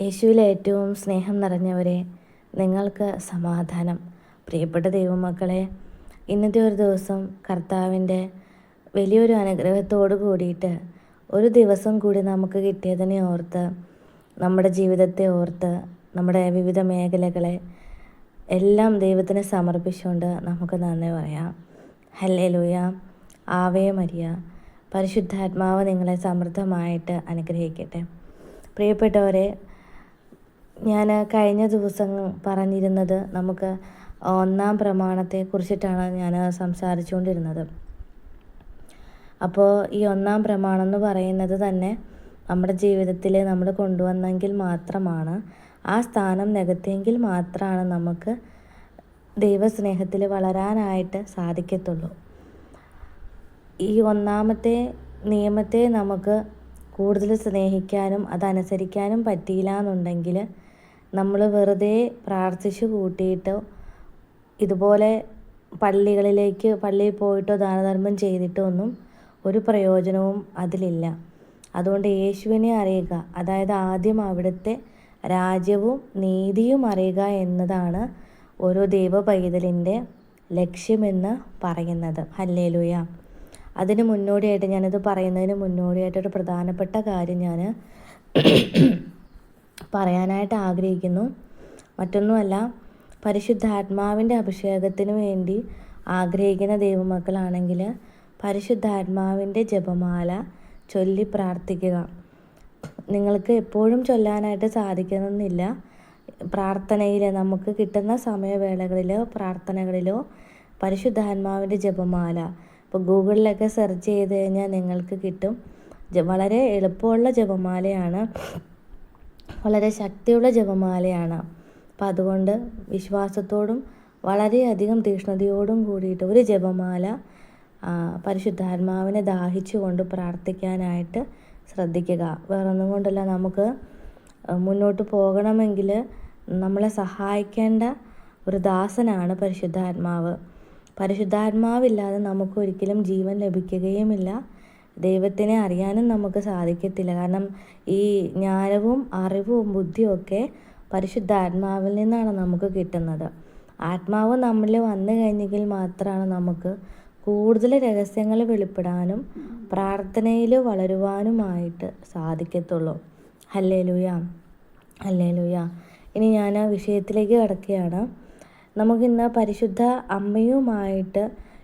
യേശുവിൽ ഏറ്റവും സ്നേഹം നിറഞ്ഞവരെ നിങ്ങൾക്ക് സമാധാനം. പ്രിയപ്പെട്ട ദൈവമക്കളെ ഇന്നത്തെ ഒരു ദിവസം കർത്താവിന്റെ വലിയൊരു അനുഗ്രഹത്തോട് കൂടിയിട്ട് ഒരു ദിവസം കൂടി നമുക്ക് കിട്ടിയതിനെ ഓർത്ത് നമ്മുടെ ജീവിതത്തെ ഓർത്ത് നമ്മുടെ വിവിധ മേഖലകളെ എല്ലാം ദൈവത്തിന് സമർപ്പിച്ചുകൊണ്ട് നമുക്ക് നന്ദി പറയാം. ഹല്ലേ ലൂയ ആവേ മരിയ. പരിശുദ്ധാത്മാവ് നിങ്ങളെ സമൃദ്ധമായിട്ട് അനുഗ്രഹിക്കട്ടെ. പ്രിയപ്പെട്ടവരെ ഞാൻ കഴിഞ്ഞ ദിവസം പറഞ്ഞിരുന്നത് നമുക്ക് ഒന്നാം പ്രമാണത്തെ കുറിച്ചിട്ടാണ് ഞാൻ സംസാരിച്ചുകൊണ്ടിരുന്നത്. അപ്പോൾ ഈ ഒന്നാം പ്രമാണം എന്ന് പറയുന്നത് തന്നെ നമ്മുടെ ജീവിതത്തിൽ നമ്മൾ കൊണ്ടുവന്നെങ്കിൽ മാത്രമാണ് ആ സ്ഥാനം നികത്തിയെങ്കിൽ മാത്രമാണ് നമുക്ക് ദൈവസ്നേഹത്തിൽ വളരാനായിട്ട് സാധിക്കത്തുള്ളൂ. ഈ ഒന്നാമത്തെ നിയമത്തെ നമുക്ക് കൂടുതൽ സ്നേഹിക്കാനും അതനുസരിക്കാനും പറ്റിയില്ല എന്നുണ്ടെങ്കിൽ നമ്മൾ വെറുതെ പ്രാർത്ഥിച്ചു കൂട്ടിയിട്ടോ ഇതുപോലെ പള്ളികളിലേക്ക് പള്ളിയിൽ പോയിട്ടോ ദാനധർമ്മം ചെയ്തിട്ടോ ഒന്നും ഒരു പ്രയോജനവും അതിലില്ല. അതുകൊണ്ട് യേശുവിനെ അറിയുക അതായത് ആദ്യം അവിടുത്തെ രാജ്യവും നീതിയും അറിയുക എന്നതാണ് ഓരോ ദൈവ പൈതലിന്റെ ലക്ഷ്യമെന്ന് പറയുന്നത്. ഹല്ലേലൂയ. അതിന് മുന്നോടിയായിട്ട് ഞാനിത് പറയുന്നതിന് മുന്നോടിയായിട്ടൊരു പ്രധാനപ്പെട്ട കാര്യം ഞാൻ പറയാനായിട്ട് ആഗ്രഹിക്കുന്നു. മറ്റൊന്നുമല്ല പരിശുദ്ധാത്മാവിന്റെ അഭിഷേകത്തിന് വേണ്ടി ആഗ്രഹിക്കുന്ന ദൈവമക്കളാണെങ്കിൽ പരിശുദ്ധാത്മാവിന്റെ ജപമാല ചൊല്ലി പ്രാർത്ഥിക്കുക. നിങ്ങൾക്ക് എപ്പോഴും ചൊല്ലാനായിട്ട് സാധിക്കണമെന്നില്ല പ്രാർത്ഥനയിൽ നമുക്ക് കിട്ടുന്ന സമയവേളകളിലോ പ്രാർത്ഥനകളിലോ പരിശുദ്ധാത്മാവിന്റെ ജപമാല ഇപ്പോൾ ഗൂഗിളിലൊക്കെ സെർച്ച് ചെയ്ത് കഴിഞ്ഞാൽ നിങ്ങൾക്ക് കിട്ടും. വളരെ എളുപ്പമുള്ള ജപമാലയാണ്. വളരെ ശക്തിയുള്ള ജപമാലയാണ്. അപ്പം അതുകൊണ്ട് വിശ്വാസത്തോടും വളരെയധികം തീഷ്ണതയോടും കൂടിയിട്ട് ഒരു ജപമാല പരിശുദ്ധാത്മാവിനെ ദാഹിച്ചുകൊണ്ട് പ്രാർത്ഥിക്കാനായിട്ട് ശ്രദ്ധിക്കുക. വേറൊന്നും കൊണ്ടല്ല നമുക്ക് മുന്നോട്ട് പോകണമെങ്കിൽ നമ്മളെ സഹായിക്കേണ്ട ഒരു ദാസനാണ് പരിശുദ്ധാത്മാവ്. പരിശുദ്ധാത്മാവില്ലാതെ നമുക്ക് ഒരിക്കലും ജീവൻ ലഭിക്കുകയുമില്ല. ദൈവത്തിനെ അറിയാനും നമുക്ക് സാധിക്കത്തില്ല. കാരണം ഈ ജ്ഞാനവും അറിവും ബുദ്ധിയും ഒക്കെ പരിശുദ്ധാത്മാവിൽ നിന്നാണ് നമുക്ക് കിട്ടുന്നത്. ആത്മാവ് നമ്മളിൽ വന്നു കഴിഞ്ഞെങ്കിൽ മാത്രമാണ് നമുക്ക് കൂടുതൽ രഹസ്യങ്ങൾ വെളിപ്പെടാനും പ്രാർത്ഥനയിൽ വളരുവാനുമായിട്ട് സാധിക്കത്തുള്ളൂ. ഹല്ലേ ലൂയ ഹല്ലേ ലൂയ ഇനി ഞാൻ ആ വിഷയത്തിലേക്ക് കിടക്കുകയാണ്. നമുക്കിന്ന് പരിശുദ്ധ അമ്മയുമായിട്ട്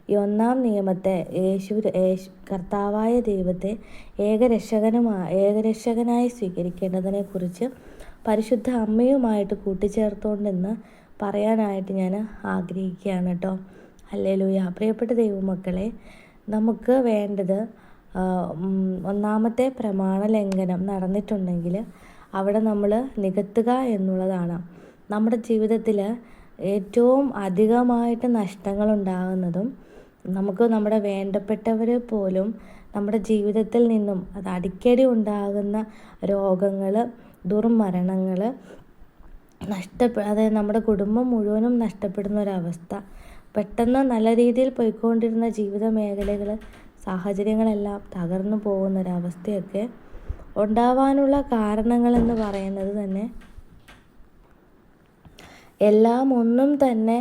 ഈ ഒന്നാം നിയമത്തെ യേശു കർത്താവായ ദൈവത്തെ ഏകരക്ഷകനുമായി ഏകരക്ഷകനായി സ്വീകരിക്കേണ്ടതിനെക്കുറിച്ച് പരിശുദ്ധ അമ്മയുമായിട്ട് കൂട്ടിച്ചേർത്തുകൊണ്ടെന്ന് പറയാനായിട്ട് ഞാൻ ആഗ്രഹിക്കുകയാണ് കേട്ടോ. അല്ലേ ലൂയ പ്രിയപ്പെട്ട ദൈവമക്കളെ നമുക്ക് വേണ്ടത് ഒന്നാമത്തെ പ്രമാണ ലംഘനം നടന്നിട്ടുണ്ടെങ്കിൽ അവിടെ നമ്മൾ നികത്തുക എന്നുള്ളതാണ്. നമ്മുടെ ജീവിതത്തിൽ ഏറ്റവും അധികമായിട്ട് നഷ്ടങ്ങൾ ഉണ്ടാകുന്നതും നമുക്ക് നമ്മുടെ വേണ്ടപ്പെട്ടവർ പോലും നമ്മുടെ ജീവിതത്തിൽ നിന്നും അത് അടിക്കടി ഉണ്ടാകുന്ന രോഗങ്ങൾ ദുർമരണങ്ങൾ നഷ്ടപ്പെ അതായത് നമ്മുടെ കുടുംബം മുഴുവനും നഷ്ടപ്പെടുന്ന ഒരവസ്ഥ പെട്ടെന്ന് നല്ല രീതിയിൽ പോയിക്കൊണ്ടിരുന്ന ജീവിത മേഖലകൾ സാഹചര്യങ്ങളെല്ലാം തകർന്നു പോകുന്ന ഒരവസ്ഥയൊക്കെ ഉണ്ടാവാനുള്ള കാരണങ്ങളെന്ന് പറയുന്നത് തന്നെ എല്ലാം ഒന്നും തന്നെ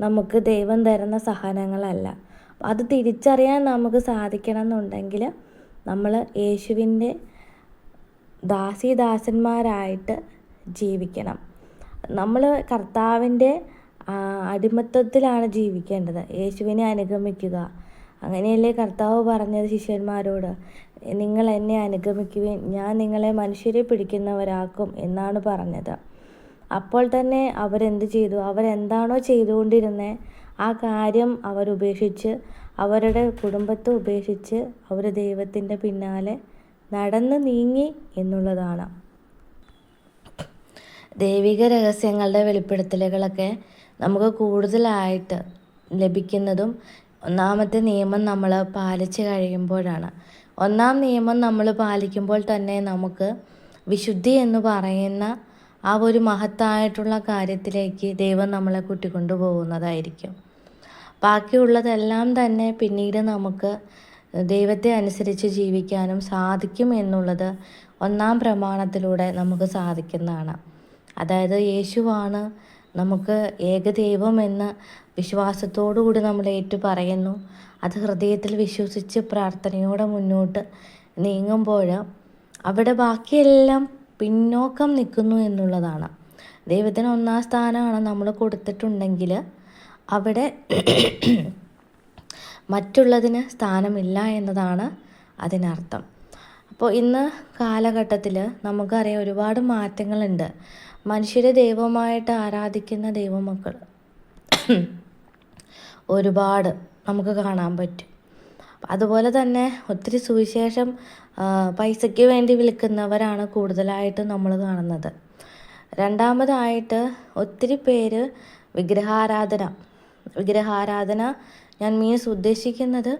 നമുക്ക് ദൈവം തരുന്ന സഹനങ്ങളല്ല. അത് തിരിച്ചറിയാൻ നമുക്ക് സാധിക്കണം എന്നുണ്ടെങ്കിൽ നമ്മൾ യേശുവിന്റെ ദാസീദാസന്മാരായിട്ട് ജീവിക്കണം. നമ്മൾ കർത്താവിന്റെ അടിമത്വത്തിലാണ് ജീവിക്കേണ്ടത്. യേശുവിനെ അനുഗമിക്കുക. അങ്ങനെയല്ലേ കർത്താവ് പറഞ്ഞത് ശിഷ്യന്മാരോട്? നിങ്ങൾ എന്നെ അനുഗമിക്കുകയും ഞാൻ നിങ്ങളെ മനുഷ്യരെ പിടിക്കുന്നവരാക്കും എന്നാണ് പറഞ്ഞത്. അപ്പോൾ തന്നെ അവരെന്ത് ചെയ്തു? അവരെന്താണോ ചെയ്തുകൊണ്ടിരുന്നത് ആ കാര്യം അവരുപേക്ഷിച്ച് അവരുടെ കുടുംബത്തെ ഉപേക്ഷിച്ച് അവർ ദൈവത്തിന്റെ പിന്നാലെ നടന്ന് നീങ്ങി എന്നുള്ളതാണ്. ദൈവിക രഹസ്യങ്ങളുടെ വെളിപ്പെടുത്തലുകളൊക്കെ നമുക്ക് കൂടുതലായിട്ട് ലഭിക്കുന്നതും ഒന്നാമത്തെ നിയമം നമ്മൾ പാലിച്ച് കഴിയുമ്പോഴാണ്. ഒന്നാം നിയമം നമ്മൾ പാലിക്കുമ്പോൾ തന്നെ നമുക്ക് വിശുദ്ധി എന്ന് പറയുന്ന ആ ഒരു മഹത്തായിട്ടുള്ള കാര്യത്തിലേക്ക് ദൈവം നമ്മളെ കൂട്ടിക്കൊണ്ടു പോകുന്നതായിരിക്കും ബാക്കിയുള്ളതെല്ലാം തന്നെ പിന്നീട് നമുക്ക് ദൈവത്തെ അനുസരിച്ച് ജീവിക്കാനും സാധിക്കും എന്നുള്ളത് ഒന്നാം പ്രമാണത്തിലൂടെ നമുക്ക് സാധിക്കുന്നതാണ്. അതായത് യേശുവാണ് നമുക്ക് ഏകദൈവം എന്ന് വിശ്വാസത്തോടുകൂടി നമ്മൾ ഏറ്റു പറയുന്നു. അത് ഹൃദയത്തിൽ വിശ്വസിച്ച് പ്രാർത്ഥനയോടെ മുന്നോട്ട് നീങ്ങുമ്പോൾ അവിടെ ബാക്കിയെല്ലാം പിന്നോക്കം നിൽക്കുന്നു എന്നുള്ളതാണ്. ദൈവത്തിന് ഒന്നാം സ്ഥാനമാണ് നമ്മൾ കൊടുത്തിട്ടുണ്ടെങ്കിൽ അവിടെ മറ്റുള്ളതിന് സ്ഥാനമില്ല എന്നതാണ് അതിനർത്ഥം. അപ്പോൾ ഇന്ന് കാലഘട്ടത്തിൽ നമുക്കറിയാം ഒരുപാട് മാറ്റങ്ങളുണ്ട്. മനുഷ്യരെ ദൈവമായിട്ട് ആരാധിക്കുന്ന ദൈവമക്കൾ ഒരുപാട് നമുക്ക് കാണാൻ പറ്റും. അതുപോലെ തന്നെ ഒത്തിരി സുവിശേഷം പൈസയ്ക്ക് വേണ്ടി വിൽക്കുന്നവരാണ് കൂടുതലായിട്ട് നമ്മൾ കാണുന്നത്. രണ്ടാമതായിട്ട് ഒത്തിരി പേര് വിഗ്രഹാരാധന വിഗ്രഹാരാധന ഞാൻ മീൻസ് ഉദ്ദേശിക്കുന്നത്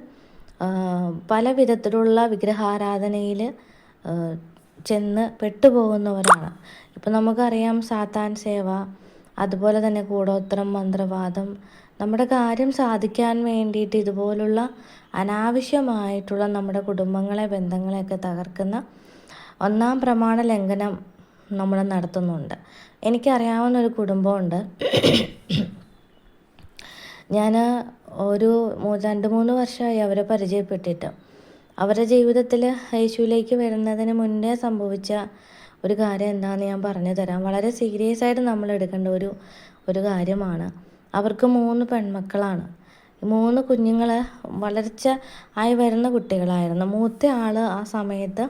പല വിധത്തിലുള്ള വിഗ്രഹാരാധനയിൽ ചെന്ന് പെട്ടുപോകുന്നവരാണ്. ഇപ്പം നമുക്കറിയാം സാത്താൻ സേവ അതുപോലെ തന്നെ കൂടോത്രം മന്ത്രവാദം. നമ്മുടെ കാര്യം സാധിക്കാൻ വേണ്ടിയിട്ട് ഇതുപോലുള്ള അനാവശ്യമായിട്ടുള്ള നമ്മുടെ കുടുംബങ്ങളെ ബന്ധങ്ങളെയൊക്കെ തകർക്കുന്ന ഒന്നാം പ്രമാണ ലംഘനം നമ്മൾ നടത്തുന്നുണ്ട്. എനിക്കറിയാവുന്ന ഒരു കുടുംബമുണ്ട്. ഞാൻ ഒരു രണ്ട് മൂന്ന് വർഷമായി അവരെ പരിചയപ്പെട്ടിട്ട്. അവരുടെ ജീവിതത്തിൽ യേശുവിലേക്ക് വരുന്നതിന് മുന്നേ സംഭവിച്ച ഒരു കാര്യം എന്താണെന്ന് ഞാൻ പറഞ്ഞു തരാം. വളരെ സീരിയസ് ആയിട്ട് നമ്മൾ എടുക്കേണ്ട ഒരു ഒരു കാര്യമാണ്. അവർക്ക് മൂന്ന് പെൺമക്കളാണ്. മൂന്ന് കുഞ്ഞുങ്ങൾ വളർച്ച ആയി വരുന്ന കുട്ടികളായിരുന്നു. മൂത്ത ആൾ ആ സമയത്ത്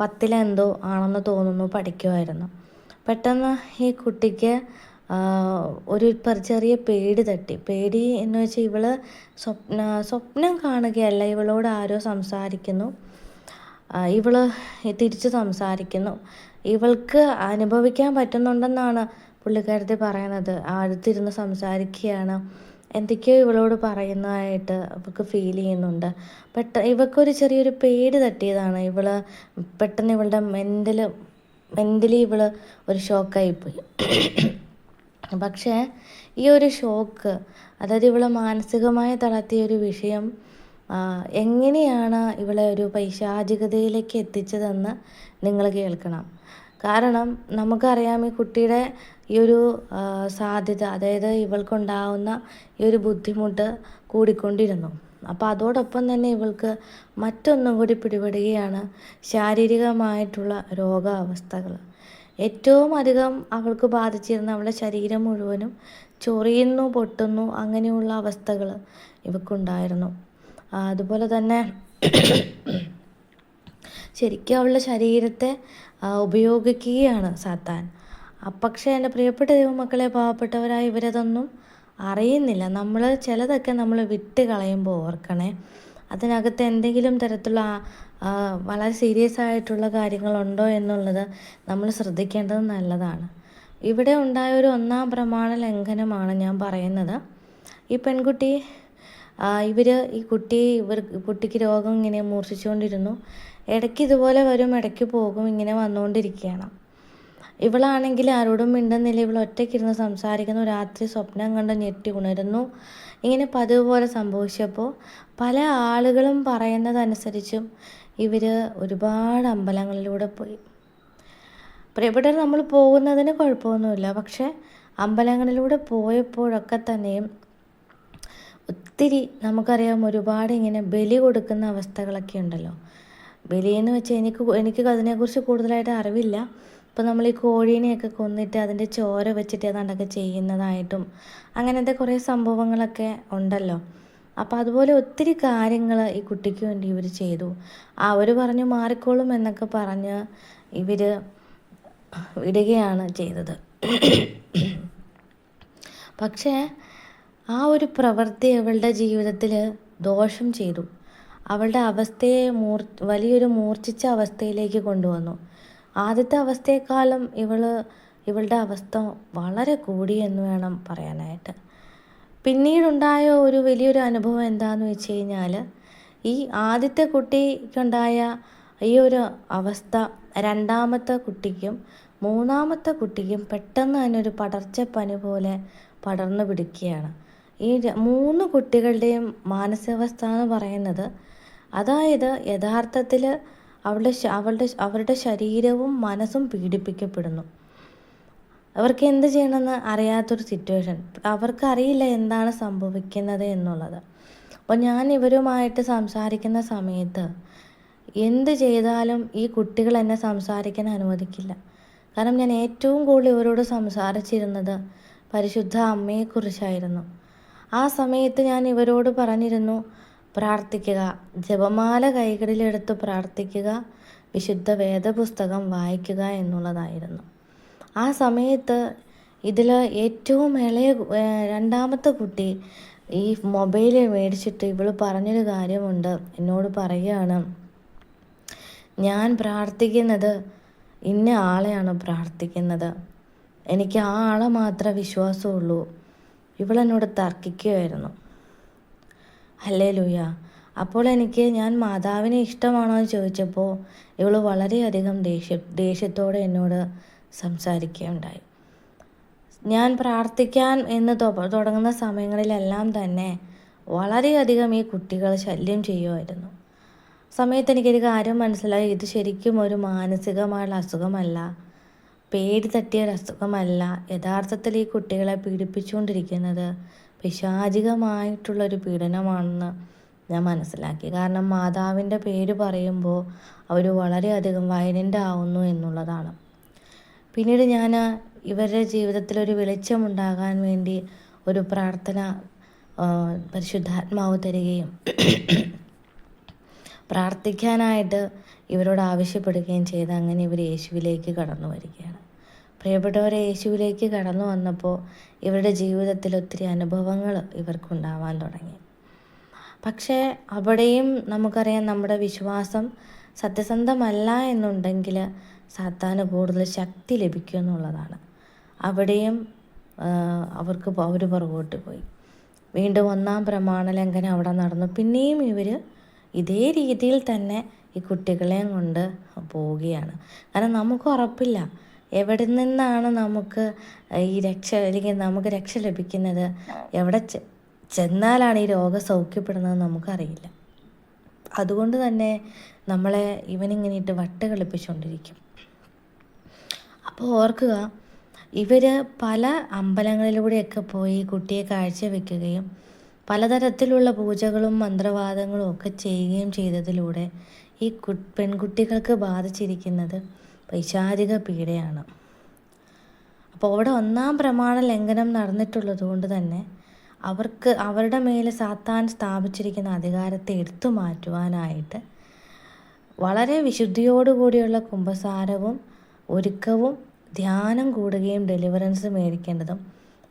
പത്തിലെന്തോ ആണെന്ന് തോന്നുന്നു പഠിക്കുമായിരുന്നു പെട്ടെന്ന് ഈ കുട്ടിക്ക് ഒരു ചെറിയ പേടി തട്ടി. പേടി എന്ന് വെച്ചാൽ ഇവൾ സ്വപ്ന സ്വപ്നം കാണുകയല്ല ഇവളോട് ആരോ സംസാരിക്കുന്നു. ഇവൾ തിരിച്ച് സംസാരിക്കുന്നു. ഇവൾക്ക് അനുഭവിക്കാൻ പറ്റുന്നുണ്ടെന്നാണ് പുള്ളിക്കാരത്തി പറയുന്നത്. അടുത്തിരുന്ന് സംസാരിക്കുകയാണ്. എന്തൊക്കെയോ ഇവളോട് പറയുന്നതായിട്ട് അവൾക്ക് ഫീൽ ചെയ്യുന്നുണ്ട്. പെട്ട ഇവക്കൊരു ചെറിയൊരു പേടി തട്ടിയതാണ്. ഇവൾ പെട്ടെന്ന് ഇവളുടെ മെന്റൽ മെന്റലി ഇവൾ ഒരു ഷോക്കായിപ്പോയി. പക്ഷേ ഈ ഒരു ഷോക്ക് അതായത് ഇവളെ മാനസികമായി തളർത്തിയ ഒരു വിഷയം എങ്ങനെയാണ് ഇവളെ ഒരു പൈശാചികതയിലേക്ക് എത്തിച്ചതെന്ന് നിങ്ങൾ കേൾക്കണം. കാരണം നമുക്കറിയാം ഈ കുട്ടിയുടെ ഈ ഒരു സാധ്യത അതായത് ഇവൾക്കുണ്ടാവുന്ന ഈ ഒരു ബുദ്ധിമുട്ട് കൂടിക്കൊണ്ടിരുന്നു. അപ്പോൾ അതോടൊപ്പം തന്നെ ഇവൾക്ക് മറ്റൊന്നും കൂടി പിടിപെടുകയാണ് ശാരീരികമായിട്ടുള്ള രോഗാവസ്ഥകൾ. ഏറ്റവും അധികം അവൾക്ക് ബാധിച്ചിരുന്ന അവളുടെ ശരീരം മുഴുവനും ചൊറിയുന്നു പൊട്ടുന്നു അങ്ങനെയുള്ള അവസ്ഥകൾ ഇവക്കുണ്ടായിരുന്നു. അതുപോലെ തന്നെ ശരിക്കും അവളുടെ ശരീരത്തെ ഉപയോഗിക്കുകയാണ് സാത്താൻ. പക്ഷേ എന്റെ പ്രിയപ്പെട്ട ദൈവമക്കളെ പാവപ്പെട്ടവരായ ഇവരതൊന്നും അറിയുന്നില്ല. നമ്മൾ ചിലതൊക്കെ നമ്മൾ വിട്ട് കളയുമ്പോൾ ഓർക്കണേ. അതിനകത്ത് എന്തെങ്കിലും തരത്തിലുള്ള വളരെ സീരിയസ് ആയിട്ടുള്ള കാര്യങ്ങളുണ്ടോ എന്നുള്ളത് നമ്മൾ ശ്രദ്ധിക്കേണ്ടത് നല്ലതാണ്. ഇവിടെ ഉണ്ടായ ഒരു ഒന്നാം പ്രമാണ ലംഘനമാണ് ഞാൻ പറയുന്നത്. ഈ പെൺകുട്ടി ഇവർ ഈ കുട്ടി ഇവർ കുട്ടിക്ക് രോഗം ഇങ്ങനെ മൂർച്ഛിച്ചുകൊണ്ടിരുന്നു. ഇടയ്ക്ക് ഇതുപോലെ വരും ഇടയ്ക്ക് പോകും ഇങ്ങനെ വന്നുകൊണ്ടിരിക്കുകയാണ്. ഇവളാണെങ്കിൽ ആരോടും മിണ്ടുന്നില്ല. ഇവൾ ഒറ്റയ്ക്കിരുന്ന് സംസാരിക്കുന്നു. രാത്രി സ്വപ്നം കണ്ട് ഞെട്ടി ഉണരുന്നു. ഇങ്ങനെ പതിവ് പോലെ സംഭവിച്ചപ്പോൾ പല ആളുകളും പറയുന്നതനുസരിച്ചും ഇവർ ഒരുപാട് അമ്പലങ്ങളിലൂടെ പോയി. പ്രിയപ്പെട്ടവർ നമ്മൾ പോകുന്നതിന് കുഴപ്പമൊന്നുമില്ല. പക്ഷേ അമ്പലങ്ങളിലൂടെ പോയപ്പോഴൊക്കെ തന്നെയും ഒത്തിരി നമുക്കറിയാം ഒരുപാട് ഇങ്ങനെ ബലി കൊടുക്കുന്ന അവസ്ഥകളൊക്കെ ഉണ്ടല്ലോ. ബലിയെന്ന് വെച്ചാൽ എനിക്ക് എനിക്ക് അതിനെക്കുറിച്ച് കൂടുതലായിട്ട് അറിവില്ല. ഇപ്പോൾ നമ്മൾ ഈ കോഴീനെയൊക്കെ കൊന്നിട്ട് അതിന്റെ ചോര വെച്ചിട്ട് ഏതാണ്ടൊക്കെ ചെയ്യുന്നതായിട്ടും അങ്ങനത്തെ കുറേ സംഭവങ്ങളൊക്കെ ഉണ്ടല്ലോ. അപ്പോൾ അതുപോലെ ഒത്തിരി കാര്യങ്ങൾ ഈ കുട്ടിക്ക് വേണ്ടി ഇവർ ചെയ്തു. അവർ പറഞ്ഞു മാറിക്കോളും എന്നൊക്കെ പറഞ്ഞ് ഇവർ വിടുകയാണ് ചെയ്തത്. പക്ഷേ ആ ഒരു പ്രവൃത്തി അവളുടെ ജീവിതത്തിൽ ദോഷം ചെയ്തു. അവളുടെ അവസ്ഥയെ മൂർ വലിയൊരു മൂർച്ഛിച്ച അവസ്ഥയിലേക്ക് കൊണ്ടുവന്നു. ആദ്യത്തെ അവസ്ഥയെക്കാളും ഇവൾ ഇവളുടെ അവസ്ഥ വളരെ കൂടി എന്ന് വേണം പറയാനായിട്ട്. പിന്നീടുണ്ടായ ഒരു വലിയൊരു അനുഭവം എന്താണെന്ന് വെച്ച് കഴിഞ്ഞാൽ ഈ ആദ്യത്തെ കുട്ടിക്കുണ്ടായ ഈ ഒരു അവസ്ഥ രണ്ടാമത്തെ കുട്ടിക്കും മൂന്നാമത്തെ കുട്ടിക്കും പെട്ടെന്ന് തന്നെ ഒരു പടർച്ചപ്പനി പോലെ പടർന്നു പിടിക്കുകയാണ്. ഈ മൂന്ന് കുട്ടികളുടെയും മാനസികാവസ്ഥ എന്ന് പറയുന്നത് അതായത് യഥാർത്ഥത്തിൽ അവളുടെ അവളുടെ അവരുടെ ശരീരവും മനസ്സും പീഡിപ്പിക്കപ്പെടുന്നു. അവർക്ക് എന്ത് ചെയ്യണമെന്ന് അറിയാത്തൊരു സിറ്റുവേഷൻ അവർക്ക് അറിയില്ല എന്താണ് സംഭവിക്കുന്നത് എന്നുള്ളത്. അപ്പോൾ ഞാൻ ഇവരുമായിട്ട് സംസാരിക്കുന്ന സമയത്ത് എന്ത് ചെയ്താലും ഈ കുട്ടികൾ എന്നെ സംസാരിക്കാൻ അനുവദിക്കില്ല. കാരണം ഞാൻ ഏറ്റവും കൂടുതൽ ഇവരോട് സംസാരിച്ചിരുന്നത് പരിശുദ്ധ അമ്മയെക്കുറിച്ചായിരുന്നു. ആ സമയത്ത് ഞാൻ ഇവരോട് പറഞ്ഞിരുന്നു പ്രാർത്ഥിക്കുക. ജപമാല കൈകളിലെടുത്ത് പ്രാർത്ഥിക്കുക. വിശുദ്ധ വേദപുസ്തകം വായിക്കുക എന്നുള്ളതായിരുന്നു. ആ സമയത്ത് ഇതിൽ ഏറ്റവും ഇളയ രണ്ടാമത്തെ കുട്ടി ഈ മൊബൈൽ മേടിച്ചിട്ട് ഇവൾ പറഞ്ഞൊരു കാര്യമുണ്ട്. എന്നോട് പറയുകയാണ് ഞാൻ പ്രാർത്ഥിക്കുന്നത് ഇന്ന ആളെയാണ് പ്രാർത്ഥിക്കുന്നത്. എനിക്ക് ആ ആളെ മാത്രമേ വിശ്വാസമുള്ളൂ. ഇവളെന്നോട് തർക്കിക്കുമായിരുന്നു അല്ലേ ലൂയ അപ്പോൾ എനിക്ക് ഞാൻ മാതാവിനെ ഇഷ്ടമാണോ എന്ന് ചോദിച്ചപ്പോൾ ഇവൾ വളരെയധികം ദേഷ്യ ദേഷ്യത്തോടെ എന്നോട് സംസാരിക്കുകയുണ്ടായി. ഞാൻ പ്രാർത്ഥിക്കാൻ എന്ന് തുടങ്ങുന്ന സമയങ്ങളിലെല്ലാം തന്നെ വളരെയധികം ഈ കുട്ടികൾ ശല്യം ചെയ്യുമായിരുന്നു. സമയത്ത് എനിക്കൊരു കാര്യം മനസ്സിലായി. ഇത് ശരിക്കും ഒരു മാനസികമായുള്ള അസുഖമല്ല. പേര് തട്ടിയ ഒരു അസുഖമല്ല. യഥാർത്ഥത്തിൽ ഈ കുട്ടികളെ പീഡിപ്പിച്ചുകൊണ്ടിരിക്കുന്നത് പിശാചികമായിട്ടുള്ളൊരു പീഡനമാണെന്ന് ഞാൻ മനസ്സിലാക്കി. കാരണം മാതാവിന്റെ പേര് പറയുമ്പോൾ അവർ വളരെയധികം വയലന്റ് ആവുന്നു എന്നുള്ളതാണ്. പിന്നീട് ഞാൻ ഇവരുടെ ജീവിതത്തിൽ ഒരു വെളിച്ചമുണ്ടാകാൻ വേണ്ടി ഒരു പ്രാർത്ഥന പരിശുദ്ധാത്മാവ് തരികയും പ്രാർത്ഥിക്കാനായിട്ട് ഇവരോട് ആവശ്യപ്പെടുകയും ചെയ്ത് അങ്ങനെ ഇവർ യേശുവിലേക്ക് കടന്നു വരികയാണ്. പ്രിയപ്പെട്ടവരെ യേശുവിലേക്ക് കടന്നു വന്നപ്പോൾ ഇവരുടെ ജീവിതത്തിൽ ഒത്തിരി അനുഭവങ്ങൾ ഇവർക്കുണ്ടാവാൻ തുടങ്ങി. പക്ഷേ അവിടെയും നമുക്കറിയാം നമ്മുടെ വിശ്വാസം സത്യസന്ധമല്ല എന്നുണ്ടെങ്കിൽ സാത്താന് കൂടുതൽ ശക്തി ലഭിക്കും എന്നുള്ളതാണ്. അവിടെയും അവർക്ക് അവർ പുറകോട്ട് പോയി. വീണ്ടും ഒന്നാം പ്രമാണ ലംഘനം അവിടെ നടന്നു. പിന്നെയും ഇവർ ഇതേ രീതിയിൽ തന്നെ ഈ കുട്ടികളെയും കൊണ്ട് പോവുകയാണ്. കാരണം നമുക്ക് ഉറപ്പില്ല. എവിടെ നിന്നാണ് നമുക്ക് ഈ രക്ഷ അല്ലെങ്കിൽ നമുക്ക് രക്ഷ ലഭിക്കുന്നത്? എവിടെ ചെന്നാലാണ് ഈ രോഗം സൗഖ്യപ്പെടുന്നത് നമുക്കറിയില്ല. അതുകൊണ്ട് തന്നെ നമ്മളെ ഇവനിങ്ങനെയിട്ട് വട്ട് കളിപ്പിച്ചുകൊണ്ടിരിക്കും അപ്പോൾ ഓർക്കുക ഇവർ പല അമ്പലങ്ങളിലൂടെയൊക്കെ പോയി കുട്ടിയെ കാഴ്ചവെക്കുകയും പലതരത്തിലുള്ള പൂജകളും മന്ത്രവാദങ്ങളും ഒക്കെ ചെയ്യുകയും ചെയ്തതിലൂടെ ഈ പെൺകുട്ടികൾക്ക് ബാധിച്ചിരിക്കുന്നത് പൈശാചിക പീഡയാണ്. അപ്പോൾ അവിടെ ഒന്നാം പ്രമാണ ലംഘനം നടന്നിട്ടുള്ളത് കൊണ്ട് തന്നെ അവർക്ക് അവരുടെ മേലെ സാത്താൻ സ്ഥാപിച്ചിരിക്കുന്ന അധികാരത്തെ എടുത്തു മാറ്റുവാനായിട്ട് വളരെ വിശുദ്ധിയോടുകൂടിയുള്ള കുംഭസാരവും ഒരുക്കവും ധ്യാനം കൂടുകയും ഡെലിവറൻസ് മേടിക്കേണ്ടതും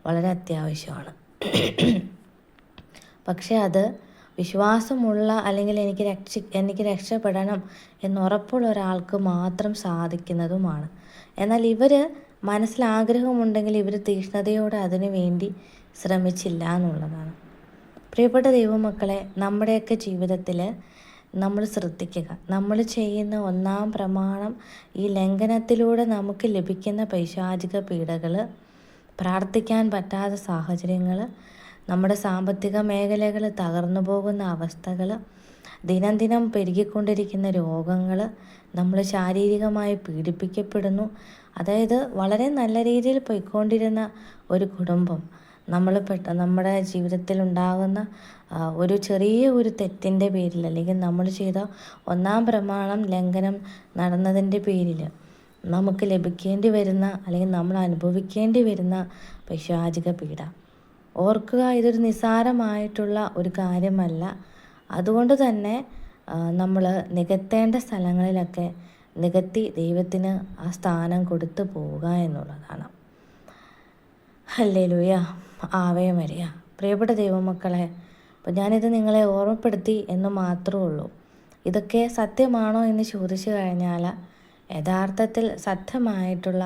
വളരെ അത്യാവശ്യമാണ്. പക്ഷേ അത് വിശ്വാസമുള്ള അല്ലെങ്കിൽ എനിക്ക് രക്ഷ എനിക്ക് രക്ഷപ്പെടണം എന്നുറപ്പുള്ള ഒരാൾക്ക് മാത്രം സാധിക്കുന്നതുമാണ്. എന്നാൽ ഇവർ മനസ്സിൽ ആഗ്രഹമുണ്ടെങ്കിൽ ഇവർ തീഷ്ണതയോടെ അതിനു വേണ്ടി ശ്രമിച്ചില്ല എന്നുള്ളതാണ്. പ്രിയപ്പെട്ട ദൈവമക്കളെ നമ്മുടെയൊക്കെ ജീവിതത്തിൽ നമ്മൾ ശ്രദ്ധിക്കുക. നമ്മൾ ചെയ്യുന്ന ഒന്നാം പ്രമാണം ഈ ലംഘനത്തിലൂടെ നമുക്ക് ലഭിക്കുന്ന പൈശാചിക പീഡകൾ പ്രാർത്ഥിക്കാൻ പറ്റാത്ത സാഹചര്യങ്ങൾ നമ്മുടെ സാമ്പത്തിക മേഖലകൾ തകർന്നു പോകുന്ന അവസ്ഥകൾ ദിനം ദിനം പെരുകിക്കൊണ്ടിരിക്കുന്ന രോഗങ്ങൾ നമ്മൾ ശാരീരികമായി പീഡിപ്പിക്കപ്പെടുന്നു. അതായത് വളരെ നല്ല രീതിയിൽ പോയിക്കൊണ്ടിരുന്ന ഒരു കുടുംബം നമ്മൾ പെട്ട നമ്മുടെ ജീവിതത്തിൽ ഉണ്ടാകുന്ന ഒരു ചെറിയ ഒരു തെറ്റിന്റെ പേരിൽ അല്ലെങ്കിൽ നമ്മൾ ചെയ്ത ഒന്നാം പ്രമാണം ലംഘനം നടന്നതിന്റെ പേരിൽ നമുക്ക് ലഭിക്കേണ്ടി വരുന്ന അല്ലെങ്കിൽ നമ്മൾ അനുഭവിക്കേണ്ടി വരുന്ന പൈശാചിക പീഡ. ഓർക്കുക ഇതൊരു നിസാരമായിട്ടുള്ള ഒരു കാര്യമല്ല. അതുകൊണ്ട് തന്നെ നമ്മൾ നികത്തേണ്ട സ്ഥലങ്ങളിലൊക്കെ നികത്തി ദൈവത്തിന് ആ സ്ഥാനം കൊടുത്തു പോവുക എന്നുള്ളതാണ്. അല്ലേ ലൂയ ആവേ മരിയ പ്രിയപ്പെട്ട ദൈവമക്കളെ അപ്പോൾ ഞാനിത് നിങ്ങളെ ഓർമ്മപ്പെടുത്തി എന്ന് മാത്രമേ ഉള്ളൂ. ഇതൊക്കെ സത്യമാണോ എന്ന് ചോദിച്ചു കഴിഞ്ഞാൽ യഥാർത്ഥത്തിൽ സത്യമായിട്ടുള്ള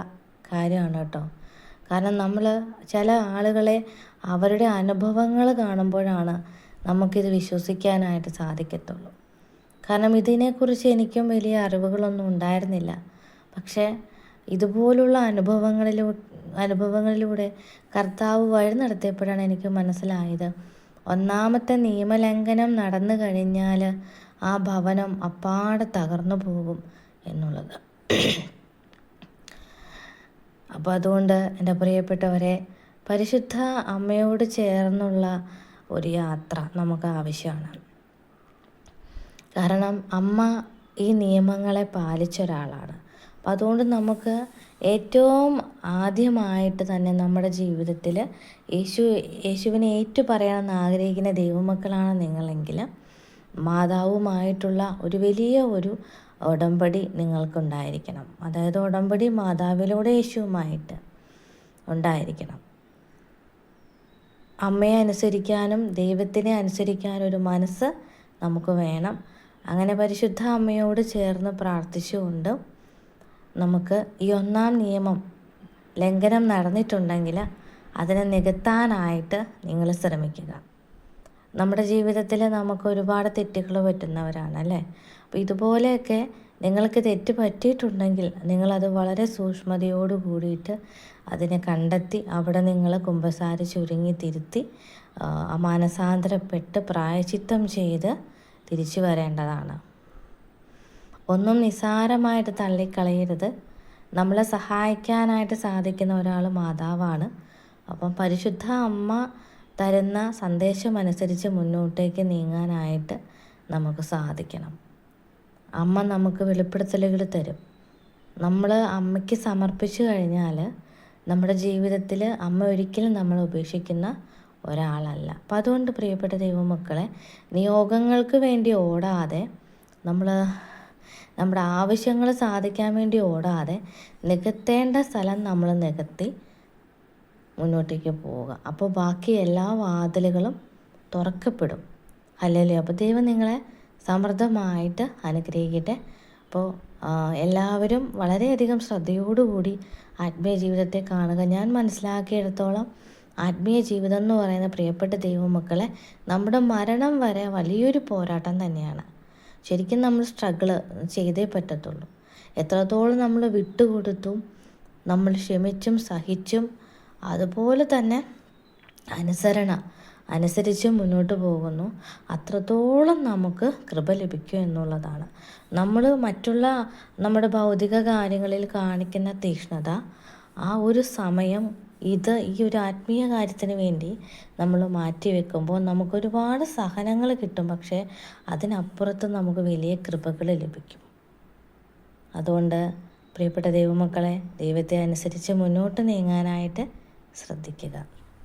കാര്യമാണ് കേട്ടോ. കാരണം നമ്മൾ ചില ആളുകളെ അവരുടെ അനുഭവങ്ങൾ കാണുമ്പോഴാണ് നമുക്കിത് വിശ്വസിക്കാനായിട്ട് സാധിക്കത്തുള്ളൂ. കാരണം ഇതിനെക്കുറിച്ച് എനിക്കും വലിയ അറിവുകളൊന്നും ഉണ്ടായിരുന്നില്ല. പക്ഷേ ഇതുപോലുള്ള അനുഭവങ്ങളിലൂ അനുഭവങ്ങളിലൂടെ കർത്താവ് വഴി നടത്തിയപ്പോഴാണ് എനിക്ക് മനസ്സിലായത്. ഒന്നാമത്തെ നിയമലംഘനം നടന്നു കഴിഞ്ഞാൽ ആ ഭവനം അപ്പാടെ തകർന്നു പോകും എന്നുള്ളത്. അപ്പോൾ അതുകൊണ്ട് എന്റെ പ്രിയപ്പെട്ടവരെ പരിശുദ്ധ അമ്മയോട് ചേർന്നുള്ള ഒരു യാത്ര നമുക്ക് ആവശ്യമാണ്. കാരണം അമ്മ ഈ നിയമങ്ങളെ പാലിച്ച ഒരാളാണ്. അപ്പം അതുകൊണ്ട് നമുക്ക് ഏറ്റവും ആദ്യമായിട്ട് തന്നെ നമ്മുടെ ജീവിതത്തിൽ യേശു യേശുവിനെ ഏറ്റു പറയാമെന്ന് ആഗ്രഹിക്കുന്ന ദൈവമക്കളാണ് നിങ്ങളെങ്കിൽ മാതാവുമായിട്ടുള്ള ഒരു വലിയ ഒരു ഉടമ്പടി നിങ്ങൾക്കുണ്ടായിരിക്കണം. അതായത് ഉടമ്പടി മാതാവിലൂടെ യേശുവുമായിട്ട് ഉണ്ടായിരിക്കണം. അമ്മയെ അനുസരിക്കാനും ദൈവത്തിനെ അനുസരിക്കാനും ഒരു മനസ്സ് നമുക്ക് വേണം. അങ്ങനെ പരിശുദ്ധ അമ്മയോട് ചേർന്ന് പ്രാർത്ഥിച്ചുകൊണ്ട് നമുക്ക് ഈ ഒന്നാം നിയമം ലംഘനം നടന്നിട്ടുണ്ടെങ്കിൽ അതിനെ നികത്താനായിട്ട് നിങ്ങൾ ശ്രമിക്കുക. നമ്മുടെ ജീവിതത്തിൽ നമുക്ക് ഒരുപാട് തെറ്റുകൾ പറ്റുന്നവരാണ് അല്ലേ? അപ്പോൾ ഇതുപോലെയൊക്കെ നിങ്ങൾക്ക് തെറ്റ് പറ്റിയിട്ടുണ്ടെങ്കിൽ നിങ്ങളത് വളരെ സൂക്ഷ്മതയോട് കൂടിയിട്ട് അതിനെ കണ്ടെത്തി അവിടെ നിങ്ങൾ കുമ്പസാരി ചുരുങ്ങി തിരുത്തി മാനസാന്തരപ്പെട്ട് പ്രായച്ചിത്തം ചെയ്ത് തിരിച്ചു വരേണ്ടതാണ്. ഒന്നും നിസ്സാരമായിട്ട് തള്ളിക്കളയരുത്. നമ്മളെ സഹായിക്കാനായിട്ട് സാധിക്കുന്ന ഒരാൾ മാതാവാണ്. അപ്പം പരിശുദ്ധ അമ്മ തരുന്ന സന്ദേശമനുസരിച്ച് മുന്നോട്ടേക്ക് നീങ്ങാനായിട്ട് നമുക്ക് സാധിക്കണം. അമ്മ നമുക്ക് വെളിപ്പെടുത്തലുകൾ തരും. നമ്മൾ അമ്മയ്ക്ക് സമർപ്പിച്ചു കഴിഞ്ഞാൽ നമ്മുടെ ജീവിതത്തിൽ അമ്മ ഒരിക്കലും നമ്മൾ ഉപേക്ഷിക്കുന്ന ഒരാളല്ല. അപ്പം അതുകൊണ്ട് പ്രിയപ്പെട്ട ദൈവമക്കളെ നിയോഗങ്ങൾക്ക് വേണ്ടി ഓടാതെ നമ്മൾ നമ്മുടെ ആവശ്യങ്ങൾ സാധിക്കാൻ വേണ്ടി ഓടാതെ നികത്തേണ്ട സ്ഥലം നമ്മൾ നികത്തി മുന്നോട്ടേക്ക് പോവുക. അപ്പോൾ ബാക്കി എല്ലാ വാതിലുകളും തുറക്കപ്പെടും. അല്ലല്ലോ അപ്പോൾ ദൈവം നിങ്ങളെ സമൃദ്ധമായിട്ട് അനുഗ്രഹിക്കട്ടെ. അപ്പോൾ എല്ലാവരും വളരെയധികം ശ്രദ്ധയോടുകൂടി ആത്മീയ ജീവിതത്തെ കാണുക. ഞാൻ മനസ്സിലാക്കിയെടുത്തോളം ആത്മീയ ജീവിതം എന്ന് പറയുന്ന പ്രിയപ്പെട്ട ദൈവമക്കളെ നമ്മുടെ മരണം വരെ വലിയൊരു പോരാട്ടം തന്നെയാണ്. ശരിക്കും നമ്മൾ സ്ട്രഗിൾ ചെയ്തേ പറ്റത്തുള്ളൂ. എത്രത്തോളം നമ്മൾ വിട്ടുകൊടുത്തും നമ്മൾ ക്ഷമിച്ചും സഹിച്ചും അതുപോലെ തന്നെ അനുസരണ അനുസരിച്ച് മുന്നോട്ട് പോകുന്നു. അത്രത്തോളം നമുക്ക് കൃപ ലഭിക്കും എന്നുള്ളതാണ്. നമ്മൾ മറ്റുള്ള നമ്മുടെ ഭൗതിക കാര്യങ്ങളിൽ കാണിക്കുന്ന തീക്ഷ്ണത ആ ഒരു സമയം ഇത് ഈ ഒരു ആത്മീയ കാര്യത്തിന് വേണ്ടി നമ്മൾ മാറ്റി വെക്കുമ്പോൾ നമുക്കൊരുപാട് സഹനങ്ങൾ കിട്ടും. പക്ഷേ അതിനപ്പുറത്ത് നമുക്ക് വലിയ കൃപകൾ ലഭിക്കും. അതുകൊണ്ട് പ്രിയപ്പെട്ട ദൈവമക്കളെ ദൈവത്തെ അനുസരിച്ച് മുന്നോട്ട് നീങ്ങാനായിട്ട് ശ്രദ്ധിക്കുക.